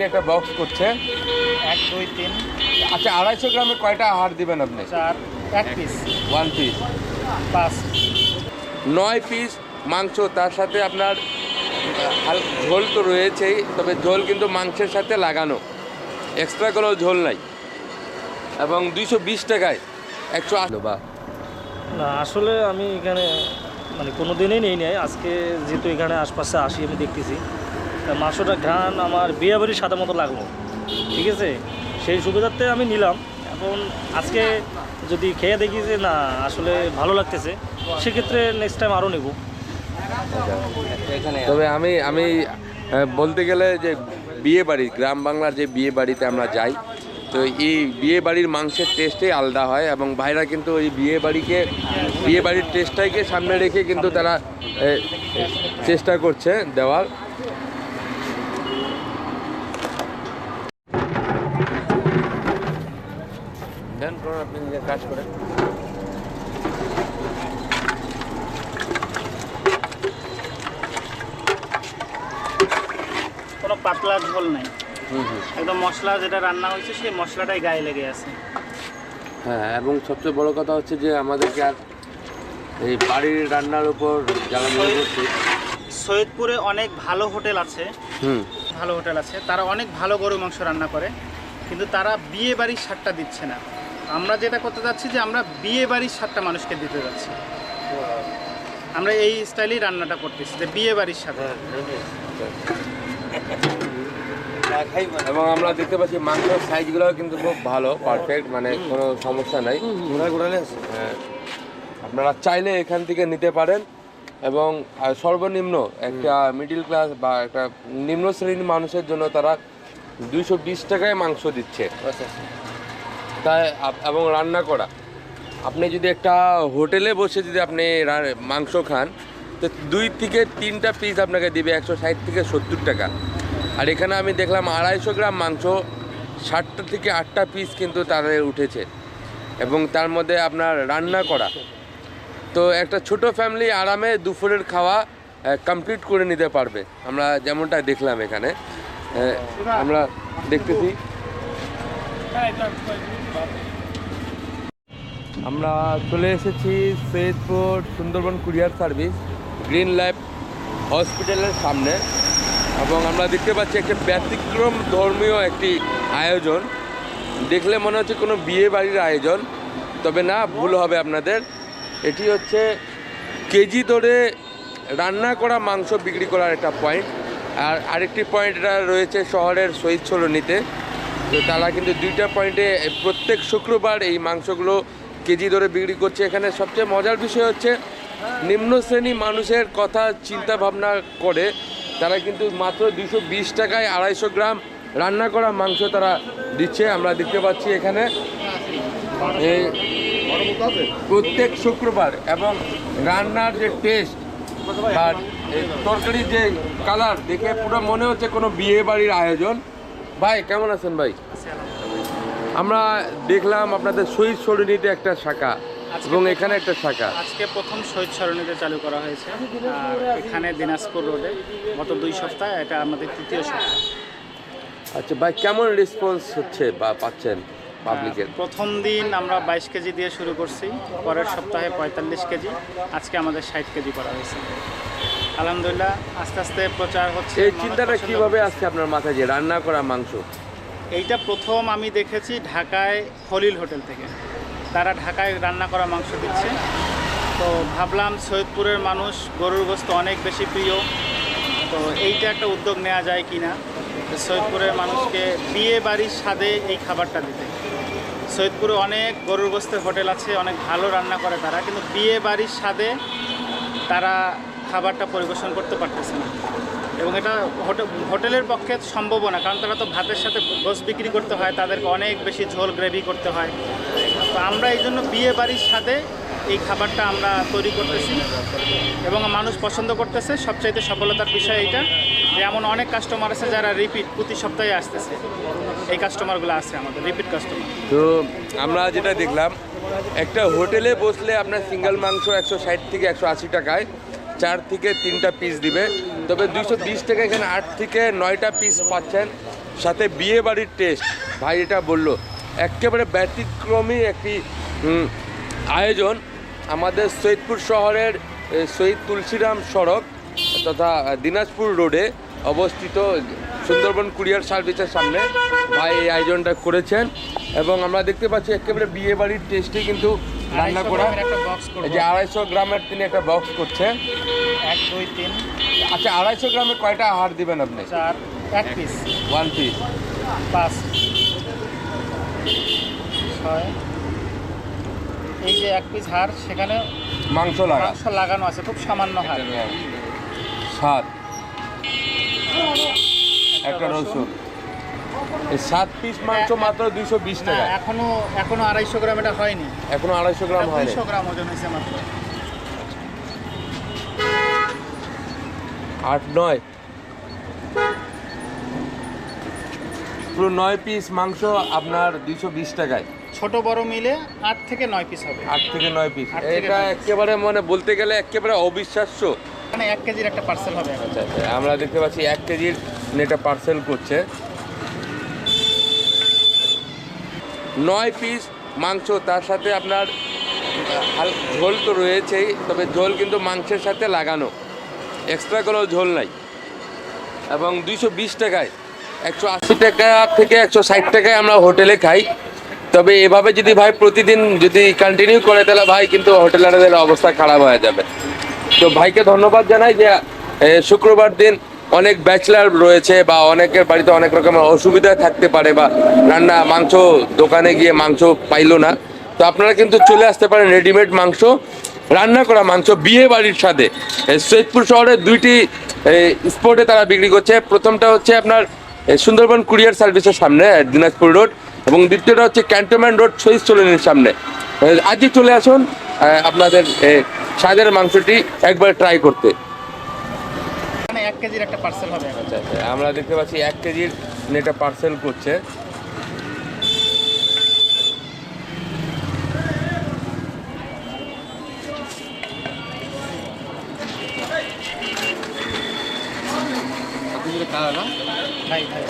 তিনি একটা বক্স করছে। এক দুই তিন। আচ্ছা আড়াইশো গ্রামে কয়টা হাড় দিবেন আপনি? চার এক পিস ওয়ান পিস পাঁচ। নয় পিস মাংস তার সাথে আপনার ঝোল তো রয়েছেই তবে ঝোল কিন্তু মাংসের সাথে লাগানো। এক্সট্রা কোনো ঝোল নাই। এবং দুইশো বিশ টাকায় একশো আশি বা। না আসলে আমি এখানে মানে কোনো দিনই নেই নাই। আজকে যেহেতু এখানে আশপাশে আসি আমি দেখতেছি। মাংসটা ঘ্রাণ আমার বিয়ে বাড়ির সাদা মতো লাগল। ঠিক আছে? সেই সুবিধার্থে আমি নিলাম। এখন আজকে যদি খেয়ে দেখি যে না, আসলে ভালো লাগতেছে, সেক্ষেত্রে নেক্সট টাইম আরও নেব। তবে আমি আমি বলতে গেলে যে বিয়ে বাড়ি গ্রাম বাংলার যে বিয়ে বাড়িতে আমরা যাই, তো এই বিয়ে বাড়ির মাংসের টেস্টেই আলাদা হয় এবং ভাইরা কিন্তু ওই বিয়ে বাড়িকে বিয়ে বাড়ির টেস্টটাকে সামনে রেখে কিন্তু তারা চেষ্টা করছে দেওয়ার। আপনি নিজের কাজ করেন। কোনো পাতলা ঝোল নাই। একদম মশলা যেটা রান্না হয়েছে সেই মশলাটাই গায়ে লেগে আছে। হ্যাঁ এবং সবচেয়ে বড় কথা হচ্ছে যে আমাদেরকে আর এই বাড়ির রান্নার উপর যারা মনে করছে সৈয়দপুরে অনেক ভালো হোটেল আছে। হুম। ভালো হোটেল আছে। তারা অনেক ভালো গরু মাংস রান্না করে কিন্তু তারা বিয়ে বাড়ির স্বাদটা দিচ্ছে না। আমরা যেটা করতে যাচ্ছি যে আমরা বিয়ে বাড়ির স্বাদটা মানুষকে দিতে যাচ্ছি। আমরা এই স্টাইলেই রান্নাটা করতেছি যে বিয়ে বাড়ির সাথে এবং আমরা দেখতে পাচ্ছি মাংসের সাইজগুলো কিন্তু খুব ভালো পারফেক্ট মানে কোনো সমস্যা নাই। হ্যাঁ। আপনারা চাইলে এখান থেকে নিতে পারেন। এবং সর্বনিম্ন একটা মিডিল ক্লাস বা একটা নিম্ন শ্রেণির মানুষের জন্য তারা দুইশো বিশ টাকায় মাংস দিচ্ছে। তাই এবং রান্না করা। আপনি যদি একটা হোটেলে বসে যদি আপনি মাংস খান, তো দুই থেকে তিনটা পিস আপনাকে দিবে একশো ষাট থেকে সত্তর টাকা। আর এখানে আমি দেখলাম আড়াইশো গ্রাম মাংস, ষাটটা থেকে আটটা পিস কিন্তু তাদের উঠেছে। এবং তার মধ্যে আপনার রান্না করা। তো একটা ছোট ফ্যামিলি আরামে দুপুরের খাওয়া কমপ্লিট করে নিতে পারবে। আমরা যেমনটা দেখলাম এখানে আমরা দেখতেছি। আমরা চলে এসেছি Saidpur Sundarban courier service, green life হসপিটালের সামনে। এবং আমরা দেখতে পাচ্ছি একটা ব্যতিক্রম ধর্মীয় একটি আয়োজন। দেখলে মনে হচ্ছে কোনো বিয়ে বাড়ির আয়োজন, তবে না, ভুল হবে আপনাদের। এটি হচ্ছে কেজি ধরে রান্না করা মাংস বিক্রি করার একটা পয়েন্ট। আর আরেকটি পয়েন্ট রয়েছে শহরের শহীদ সরণিতে। তো তারা কিন্তু দুইটা পয়েন্টে প্রত্যেক শুক্রবার এই মাংসগুলো কেজি ধরে বিক্রি করছে। এখানে সবচেয়ে মজার বিষয় হচ্ছে, নিম্ন শ্রেণি মানুষের কথা চিন্তা ভাবনা করে তারা কিন্তু মাত্র দুশো বিশ টাকায় আড়াইশো গ্রাম রান্না করা মাংস তারা দিচ্ছে। আমরা দেখতে পাচ্ছি এখানে প্রত্যেক শুক্রবার এবং রান্নার যে টেস্ট আর তরকারির যে কালার দেখে পুরো মনে হচ্ছে কোনো বিয়ে বাড়ির আয়োজন। ভাই কেমন আছেন ভাই? আমরা দেখলাম আপনাদের শহীদ সরণিতে একটা শাখা এবং এখানে একটা শাখা। আজকে প্রথম শহীদ সরণিতে চালু করা হয়েছে। এখানে দিনাজপুর রোডে গত দুই সপ্তাহ এটা আমাদের তৃতীয় সপ্তাহ আচ্ছা ভাই কেমন রেসপন্স হচ্ছে বা পাচ্ছেন পাবলিকের প্রথম দিন আমরা বাইশ কেজি দিয়ে শুরু করছি। পরের সপ্তাহে পঁয়তাল্লিশ কেজি আজকে আমাদের ষাট কেজি করা হয়েছে। আলহামদুলিল্লাহ আস্তে আস্তে প্রচার হচ্ছে এই চিন্তাটা কীভাবে আসছে আপনার মাথায় যে রান্না করা মাংস? এইটা প্রথম আমি দেখেছি ঢাকায় খলিল হোটেল থেকে। তারা ঢাকায় রান্না করা মাংস দিচ্ছে। তো ভাবলাম সৈয়দপুরের মানুষ গরুর গোস্ত অনেক বেশি প্রিয়। তো এইটা একটা উদ্যোগ নেওয়া যায় কি না সৈয়দপুরের মানুষকে বিয়ে বাড়ির স্বাদে এই খাবারটা দিতে। সৈয়দপুরে অনেক গরুর গোস্তের হোটেল আছে অনেক ভালো রান্না করে তারা। কিন্তু বিয়ে বাড়ির স্বাদে তারা খাবারটা পরিবেশন করতে পারতেছে না। এবং এটা হোটে- হোটেলের পক্ষে সম্ভব না, কারণ তারা তো ভাতের সাথে গোস বিক্রি করতে হয়, তাদেরকে অনেক বেশি ঝোল গ্রেভি করতে হয়। তো আমরা এই জন্য বিয়ে বাড়ির সাথে এই খাবারটা আমরা তৈরি করতেছি এবং মানুষ পছন্দ করতেছে। সবচাইতে সফলতার বিষয় এইটা যে এমন অনেক কাস্টমার আছে যারা রিপিট প্রতি সপ্তাহে আসতেছে। এই কাস্টমারগুলো আছে আমাদের রিপিট কাস্টমার তো আমরা যেটা দেখলাম, একটা হোটেলে বসলে আপনার সিঙ্গেল মাংস একশো ষাট থেকে একশো আশি টাকায় চার থেকে তিনটা পিস দিবে। তবে দুইশো বিশ টাকা এখানে আট থেকে নয়টা পিস পাচ্ছেন। সাথে বিয়ে বাড়ির টেস্ট ভাই এটা বলল, একেবারে ব্যতিক্রমী একটি আয়োজন আমাদের সৈয়দপুর শহরের শহীদ তুলসীরাম সড়ক তথা দিনাজপুর রোডে অবস্থিত সুন্দরবন কুরিয়ার সার্ভিসের সামনে ভাই এই আয়োজনটা করেছেন। এবং আমরা দেখতে পাচ্ছি একেবারে বিয়ে বাড়ির টেস্টে কিন্তু রান্না করা। এই যে আড়াইশো গ্রামের তিনি একটা বক্স করছে। এক দুই তিন। আচ্ছা আড়াইশো গ্রামে কয়টা হাড় দিবেন আপনি? চার এক পিস ওয়ান পিস পাঁচ। ছয়। এই যে এক পিস হাড় সেখানে মাংস লাগা। মাংস লাগানো আছে খুব সামান্য হাড়। সাত। একটা রসুন। সাত পিস মাংস মাত্র দুইশো বিশ টাকা। এখনও এখনও আড়াইশো গ্রাম এটা হয়নি। এখনও আড়াইশো গ্রাম হয়নি। দুইশো গ্রাম ওজন হয়েছে মাত্র। আট নয়। পুরো নয় পিস মাংস আপনার দুইশো বিশ টাকায়। ছোট বড় মিলে আট থেকে নয় পিস হবে। আট থেকে নয় পিস এটা একেবারে মানে বলতে গেলে একেবারে অবিশ্বাস্য। মানে এক কেজির একটা পার্সেল হবে আচ্ছা আচ্ছা আমরা দেখতে পাচ্ছি এক কেজির এটা পার্সেল করছে। নয় পিস মাংস, তার সাথে আপনার ঝোল তো রয়েছেই, তবে ঝোল কিন্তু মাংসের সাথে লাগানো। এক্সট্রা কোনো ঝোল নাই। এবং দুইশো বিশ টাকায়, একশো আশি টাকা থেকে একশো ষাট টাকায় আমরা হোটেলে খাই। তবে এভাবে যদি ভাই প্রতিদিন যদি কন্টিনিউ করে, তাহলে ভাই কিন্তু হোটেলারদের অবস্থা খারাপ হয়ে যাবে। তো ভাইকে ধন্যবাদ জানাই যে শুক্রবার দিন অনেক ব্যাচলার রয়েছে বা অনেকের বাড়িতে অনেক রকমের অসুবিধা থাকতে পারে বা রান্না মাংস দোকানে গিয়ে মাংস পাইলো না। তো আপনারা কিন্তু চলে আসতে পারেন রেডিমেড মাংস রান্না করা মাংস বিয়ে বাড়ির এ, সৈয়দপুর শহরে দুইটি স্পটে তারা বিক্রি করছে। প্রথমটা হচ্ছে আপনার সুন্দরবন কুরিয়ার সার্ভিসের সামনে দিনাজপুর রোড এবং দ্বিতীয়টা হচ্ছে ক্যান্টনমেন্ট রোড শহীদ সলিনের সামনে। আজই চলে আসুন আপনাদের এ, স্বাদের মাংসটি একবার ট্রাই করতে। এক কেজির একটা পার্সেল হবে। আচ্ছা আচ্ছা আমরা দেখতে পাচ্ছি এক কেজির এটা পার্সেল করছে। ভাই ভাই।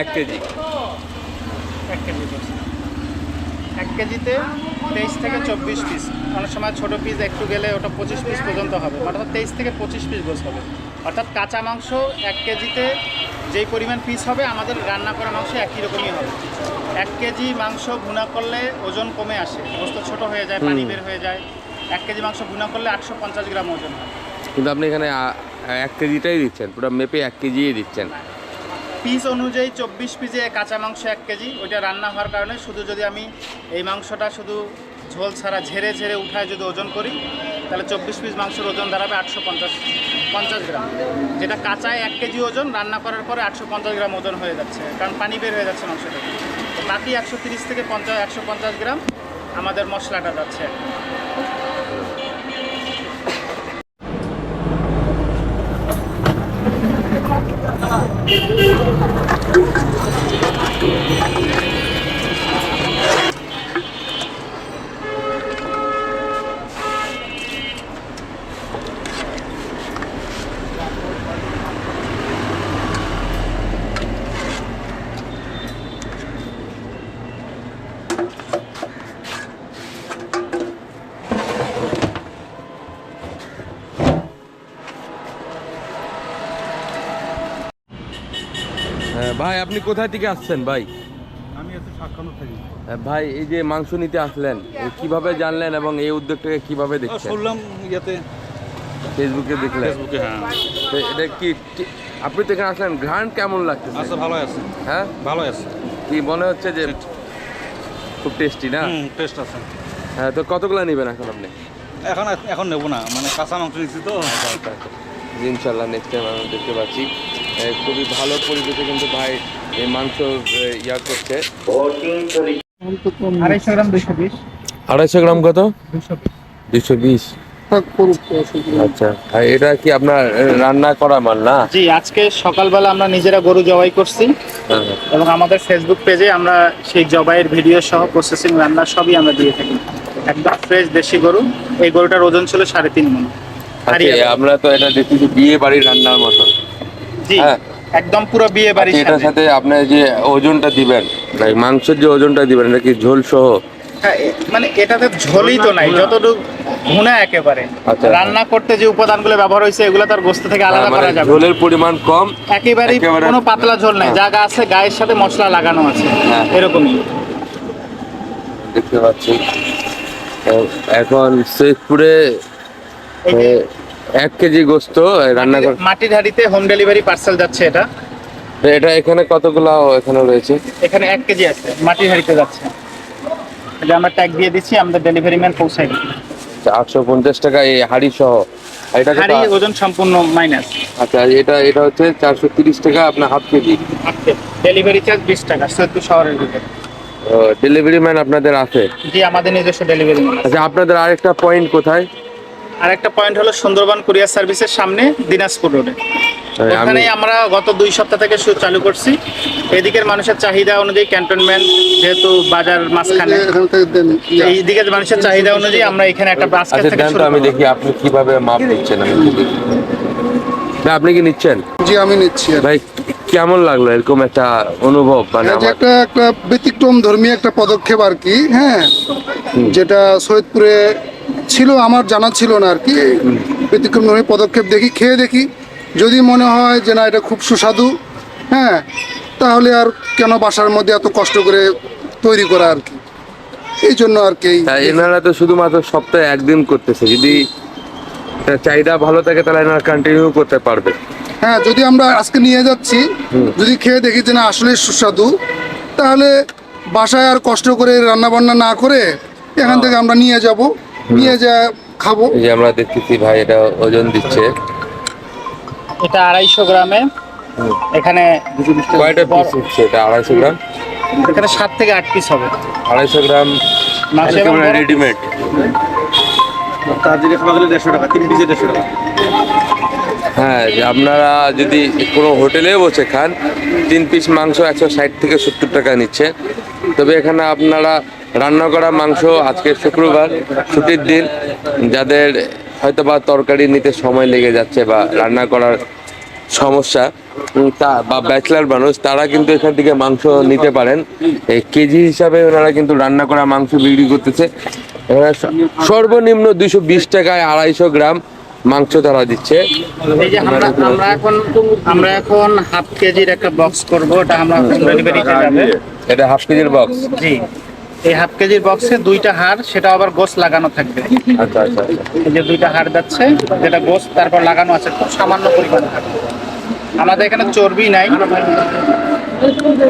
এক কেজি। এক কেজি এক কেজিতে তেইশ থেকে চব্বিশ পিস অনেক সময় ছোটো পিস একটু গেলে ওটা পঁচিশ পিস পর্যন্ত হবে। অর্থাৎ তেইশ থেকে পঁচিশ পিস গোস হবে। অর্থাৎ কাঁচা মাংস এক কেজিতে যেই পরিমাণ পিস হবে আমাদের রান্না করা মাংস একই রকমই হবে। এক কেজি মাংস ভুনা করলে ওজন কমে আসে। গোস্ত ছোট হয়ে যায় পানি বের হয়ে যায়। এক কেজি মাংস ভুনা করলে আটশো পঞ্চাশ গ্রাম ওজন হয়। কিন্তু আপনি এখানে এক কেজিটাই দিচ্ছেন। পুরো মেপে এক কেজিই দিচ্ছেন। পিস অনুযায়ী চব্বিশ পিসে কাঁচা মাংস এক কেজি, ওইটা রান্না হওয়ার কারণে শুধু যদি আমি এই মাংসটা শুধু ঝোল ছাড়া ঝেড়ে ঝেড়ে উঠায় যদি ওজন করি, তাহলে চব্বিশ পিস মাংসের ওজন দাঁড়াবে আটশো পঞ্চাশ পঞ্চাশ গ্রাম। যেটা কাঁচায় এক কেজি ওজন, রান্না করার পরে আটশো পঞ্চাশ গ্রাম ওজন হয়ে যাচ্ছে, কারণ পানি বের হয়ে যাচ্ছে মাংসটা বাকি একশো তিরিশ থেকে পঞ্চাশ, একশো পঞ্চাশ গ্রাম আমাদের মশলাটা যাচ্ছে। আপনি কোথায় থেকে আসছেন ভাই? আমি ভাই এই যে মাংস নিতে আসলেন কীভাবে জানলেন এবং এই উদ্যোগটাকে কীভাবে দেখছেন? শুনলাম ইয়েতে। ফেসবুকে দেখলেন। ফেসবুকে হ্যাঁ। এটা কি আপনি তো এখানে আসলেন ঘ্রাণ কেমন লাগছে আচ্ছা ভালো আছে। হ্যাঁ? ভালো আছে। কি মনে হচ্ছে যে খুব টেস্টি না? টেস্ট আছে। হ্যাঁ তো কতগুলো নেবেন এখন আপনি? এখন এখন নেব না মানে কাঁচা মাংস নিচ্ছি তো। ইনশাল্লাহ নেক্সট টাইম আমরা দেখতে পাচ্ছি। খুবই ভালো পরিবেশে কিন্তু ভাই এই মাংস ইয়া করছে। আড়াইশো গ্রাম আড়াইশো কত? দুশো বিশ। আচ্ছা আর এটা কি আপনার রান্না করা মাল না? জি আজকে সকালবেলা আমরা নিজেরা গরু জবাই করছি। হ্যাঁ। এবং আমাদের ফেসবুক পেজে আমরা সেই জবাইয়ের ভিডিও সহ প্রসেসিং রান্না সবই আমরা দিয়ে থাকি। একদম ফ্রেশ দেশি গরু। এই গরুটার ওজন ছিল সাড়ে তিন মন। আচ্ছা, আমরা তো এটা দেখতেছি বিয়ে বাড়ির রান্নার মতো। জি। হ্যাঁ। একদম পুরো বিয়ে বাড়ির আচ্ছা, এটার সাথে। আপনার যে ওজনটা দিবেন like মাংসের যে ওজনটা দিবেন এটা কি ঝোল সহ? হ্যাঁ, মানে এটাতে ঝোলই তো নাই যতটুকু ভুনা একেবারে। আচ্ছা। রান্না করতে যে উপাদানগুলো ব্যবহার হয়েছে এগুলো তার গোস্ত থেকে আলাদা মানে করা যাবে ঝোলের পরিমাণ কম একেবারেই একেবারে- কোনো পাতলা ঝোল নাই জায়গা আছে গায়ের সাথে মশলা লাগানো আছে হ্যাঁ। এরকমই। দেখতে পাচ্ছি। এখন সৈয়দপুরে এ, এক কেজি গোস্ত রান্না করে মাটির হাড়িতে হোম ডেলিভারি পার্সেল যাচ্ছে এটা। এটা এখানে কতগুলো এখানে রয়েছে? এখানে এক কেজি আছে মাটির হাড়িতে যাচ্ছে। এটা আমরা ট্যাগ দিয়ে দিচ্ছি আমাদের ডেলিভারি ম্যান পৌঁছাই দিবে। আটশো পঞ্চাশ টাকা এই হাড়ি সহ আর এটা হাড়ি ওজন সম্পূর্ণ মাইনাস আচ্ছা এটা এটা হচ্ছে চারশো তিরিশ টাকা আপনার হাফ কেজি। ডেলিভারি চার্জ বিশ টাকা সৈয়দপুর শহরের ভিতরে ডেলিভারি ম্যান আপনাদের আছে? জি আমাদের নিজস্ব ডেলিভারি ম্যান আচ্ছা আপনাদের আরেকটা পয়েন্ট কোথায়? আর একটা পয়েন্ট হলো সুন্দরবন কুরিয়ার সার্ভিসের সামনে দিনাজপুর রোডে। আমি ওখানেই আমরা গত দুই সপ্তাহ থেকে শুরু চালু করছি। এদিকের মানুষের চাহিদা অনুযায়ী ক্যান্টনমেন্ট যেহেতু বাজার মাঝখানে এই দিকের মানুষের চাহিদা অনুযায়ী আমরা এখানে একটা আজকে আচ্ছা থেকে শুরু আমি দেখি আপনি কীভাবে মাপ নিচ্ছেন আমি দেখি। ভাই আপনি কি নিচ্ছেন? জি আমি নিচ্ছি ভাই কেমন লাগল? এরকম একটা অনুভব মানে একটা একটা ব্যতিক্রম ধর্মী একটা পদক্ষেপ আর কি হ্যাঁ যেটা সৈয়দপুরে ছিল আমার জানা ছিল না আর কি। ব্যতিক্রম ধর্মী পদক্ষেপ দেখি খেয়ে দেখি। যদি মনে হয় যে না এটা খুব সুস্বাদু হ্যাঁ তাহলে আর কেন বাসার মধ্যে এত কষ্ট করে তৈরি করা আর কি? এই জন্য আর কি এনারা তো শুধুমাত্র সপ্তাহে একদিন করতেছে। যদি চাহিদা ভালো থাকে তাহলে এনারা কন্টিনিউ করতে পারবে। হ্যাঁ যদি আমরা আজকে নিয়ে যাচ্ছি যদি খেয়ে দেখি যে না আসলে সুস্বাদু তাহলে বাসায় আর কষ্ট করে রান্না বান্না না করে এখান থেকে আমরা নিয়ে যাব। নিয়ে যা খাব। এই যে আমরা দেখতেছি ভাই এটা ওজন দিচ্ছে। এটা আড়াইশো গ্রামে। এখানে কয়টা পিস হচ্ছে এটা আড়াইশো গ্রাম? এখানে সাত থেকে আট পিস হবে। আড়াইশো গ্রাম। রেডিমেড তার খাওয়া গেলে দেড়শো টাকা তিন পিসে দেড়শো টাকা। হ্যাঁ যে আপনারা যদি কোনো হোটেলে বসে খান তিন পিস মাংস একশো ষাট থেকে সত্তর টাকা নিচ্ছে। তবে এখানে আপনারা রান্না করা মাংস আজকে শুক্রবার ছুটির দিন। যাদের হয়তো বা তরকারি নিতে সময় লেগে যাচ্ছে বা রান্না করার সমস্যা তা বা ব্যাচলার মানুষ তারা কিন্তু এখান থেকে মাংস নিতে পারেন। এই কেজি হিসাবে ওনারা কিন্তু রান্না করা মাংস বিক্রি করতেছে। সর্বনিম্ন দুইশো বিশ টাকায় আড়াইশো গ্রাম মাংস তারা দিচ্ছে। আমরা এখন আমরা এখন হাফ কেজির একটা বক্স করব এটা আমরা হোম এটা হাফ কেজির বক্স জি। এই হাফ কেজির বক্সে দুইটা হাড় সেটা আবার গোস লাগানো থাকবে। আচ্ছা আচ্ছা আচ্ছা। এই যে দুইটা হাড় যাচ্ছে যেটা গোস তারপর লাগানো আছে খুব সামান্য পরিমাণে। থাকবে আমাদের এখানে চর্বি নাই।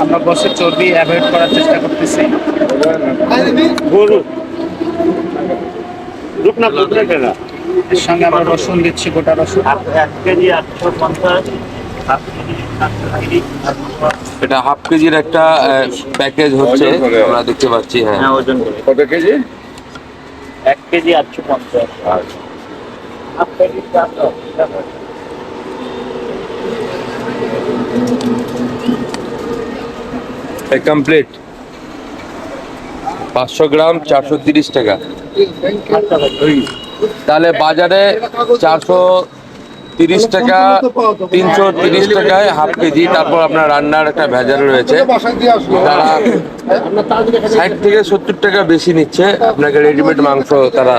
আমরা গোসের চর্বি অ্যাভয়েড করার চেষ্টা করতেছি। গরু। এর সঙ্গে আমরা রসুন দিচ্ছি গোটা রসুন। এটা হাফ কেজির একটা প্যাকেজ হচ্ছে। আমরা দেখতে পাচ্ছি হ্যাঁ। ওজন কত কেজি? এক কেজি আটশো পঞ্চাশ। কমপ্লিট পাঁচশো গ্রাম চারশো তিরিশ টাকা। তাহলে বাজারে চারশো তিরিশ টাকা তিনশো তিরিশ টাকায় হাফ কেজি তারপর আপনার রান্নার একটা ভেজাল রয়েছে। তারা ষাট থেকে সত্তর টাকা বেশি নিচ্ছে। আপনাকে রেডিমেড মাংস তারা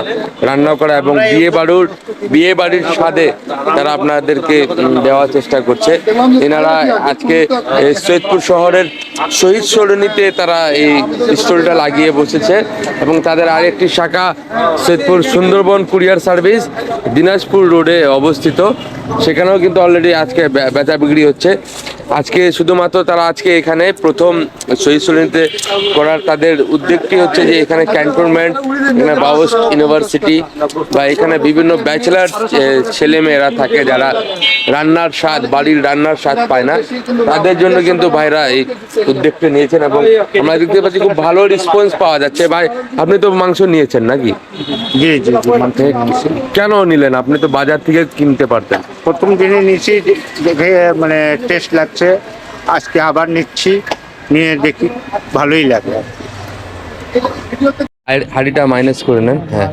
রান্না করা এবং বিয়ে বাড়ির বিয়ে বাড়ির স্বাদে তারা আপনাদেরকে দেওয়ার চেষ্টা করছে। এনারা আজকে সৈয়দপুর শহরের শহীদ সরণিতে তারা এই স্টলটা লাগিয়ে বসেছে এবং তাদের আরেকটি শাখা সৈয়দপুর সুন্দরবন কুরিয়ার সার্ভিস দিনাজপুর রোডে অবস্থিত। সেখানেও কিন্তু অলরেডি আজকে বেচা বিক্রি হচ্ছে। আজকে শুধুমাত্র তারা আজকে এখানে প্রথম শহীদ শ্রেণীতে করার তাদের উদ্যোগটি হচ্ছে যে এখানে ক্যান্টনমেন্ট এখানে বাবস ইউনিভার্সিটি বা এখানে বিভিন্ন ব্যাচেলার ছেলে মেয়েরা থাকে যারা রান্নার স্বাদ বাড়ির রান্নার স্বাদ পায় না। তাদের জন্য কিন্তু ভাইরা এই উদ্যোগটা নিয়েছেন এবং আমরা দেখতে পাচ্ছি খুব ভালো রেসপন্স পাওয়া যাচ্ছে। ভাই আপনি তো মাংস নিয়েছেন নাকি? জি জি। কেন নিলেন? আপনি তো বাজার থেকে কিনতে পারতেন। প্রথম দিনে নিয়েছি দেখে মানে টেস্ট লাগছে। আজকে আবার নিচ্ছি। নিয়ে দেখি, ভালোই লাগে। হাঁড়িটা মাইনাস করে নেন হ্যাঁ।